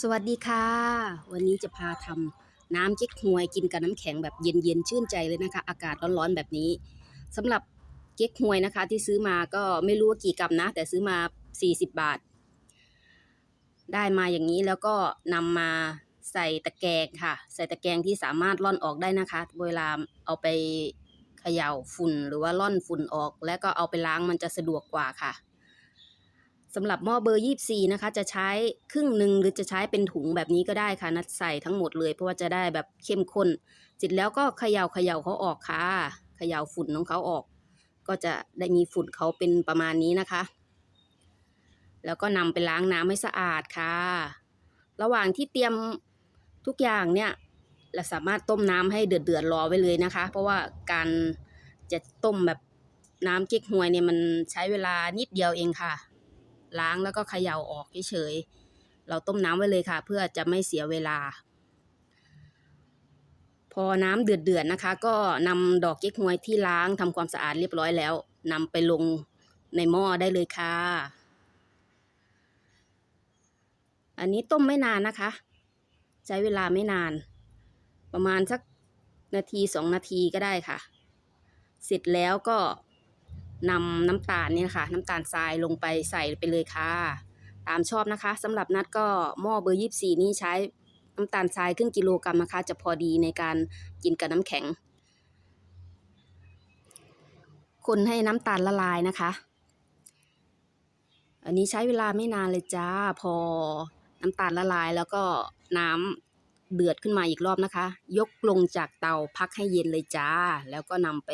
สวัสดีค่ะ วันนี้จะพาทำน้ำเก๊กฮวยกินกับน้ำแข็งแบบเย็นๆชื่นใจเลยนะคะ อากาศร้อนๆแบบนี้สำหรับเก๊กฮวยนะคะ ที่ซื้อมาก็ไม่รู้ว่ากี่กรัมนะ แต่ซื้อมา 40 บาท ได้มาอย่างนี้แล้วก็นำมาใส่ตะแกรงค่ะ ใส่ตะแกรงที่สามารถร่อนออกได้นะคะ เวลาเอาไปเขย่าฝุ่นหรือว่าร่อนฝุ่นออก แล้วก็เอาไปล้างมันจะสะดวกกว่าค่ะ สำหรับหม้อเบอร์ 24 นะคะ จะใช้ครึ่งหนึ่งหรือจะใช้เป็นถุงแบบนี้ก็ได้ค่ะ นัดใส่ทั้งหมดเลย เพราะว่าจะได้แบบเข้มข้นเสร็จแล้วก็เขย่าเขย่าเขาออกค่ะเขย่าฝุ่นของเขาออก ก็จะได้มีฝุ่นเขาเป็นประมาณนี้นะคะ แล้วก็นำไปล้างน้ำให้สะอาดค่ะ ระหว่างที่เตรียมทุกอย่างเนี่ยเราสามารถต้มน้ำให้เดือดเดือดๆรอไว้เลยนะคะ เพราะว่าการจะต้มแบบน้ำเก๊กฮวยเนี่ยมันใช้เวลานิดเดียวเองค่ะ ล้างแล้วก็เขย่าออกเฉยๆเราต้มน้ำไว้เลยค่ะ เพื่อจะไม่เสียเวลา พอน้ำเดือดๆนะคะ ก็นำดอกเก๊กฮวยที่ล้างทำความสะอาดเรียบร้อยแล้วนำไปลงในหม้อได้เลยค่ะ อันนี้ต้มไม่นานนะคะ ใช้เวลาไม่นาน ประมาณสักนาทีสองนาทีก็ได้ค่ะ เสร็จแล้วก็ นำน้ำตาลนี่นะคะน้ำตาลทรายลงไปใส่ไปเลยค่ะ ตามชอบนะคะสำหรับนัดก็หม้อเบอร์ยี่สี่นี่ใช้น้ำตาลทรายครึ่งกิโลกรัมนะคะ จะพอดีในการกินกับน้ำแข็ง คนให้น้ำตาลละลายนะคะ อันนี้ใช้เวลาไม่นานเลยจ้า พอน้ำตาลละลายแล้วก็น้ำเดือดขึ้นมาอีกรอบนะคะ ยกลงจากเตาพักให้เย็นเลยจ้า แล้วก็นำไป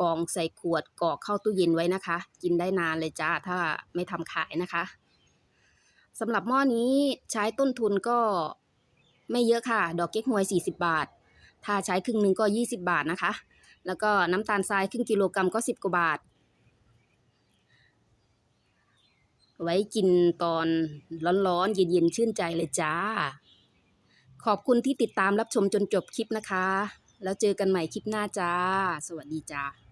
กองใส่ขวดกรอกเข้าตู้เย็นไว้นะคะ กินได้นานเลยจ้าถ้าไม่ทำขายนะคะสำหรับหม้อนี้ใช้ต้นทุนก็ไม่เยอะค่ะ ดอกเก๊กฮวย 40 บาท ถ้าใช้ครึ่งหนึ่งก็ 20 บาทนะคะ แล้วก็น้ำตาลทรายครึ่งกิโลกรัมก็ 10 กว่าบาท ไว้กินตอนร้อนๆ เย็นๆ ชื่นใจเลยจ้า ขอบคุณที่ติดตามรับชมจนจบคลิปนะคะ แล้วเจอกันใหม่คลิปหน้าจ้า สวัสดีจ้า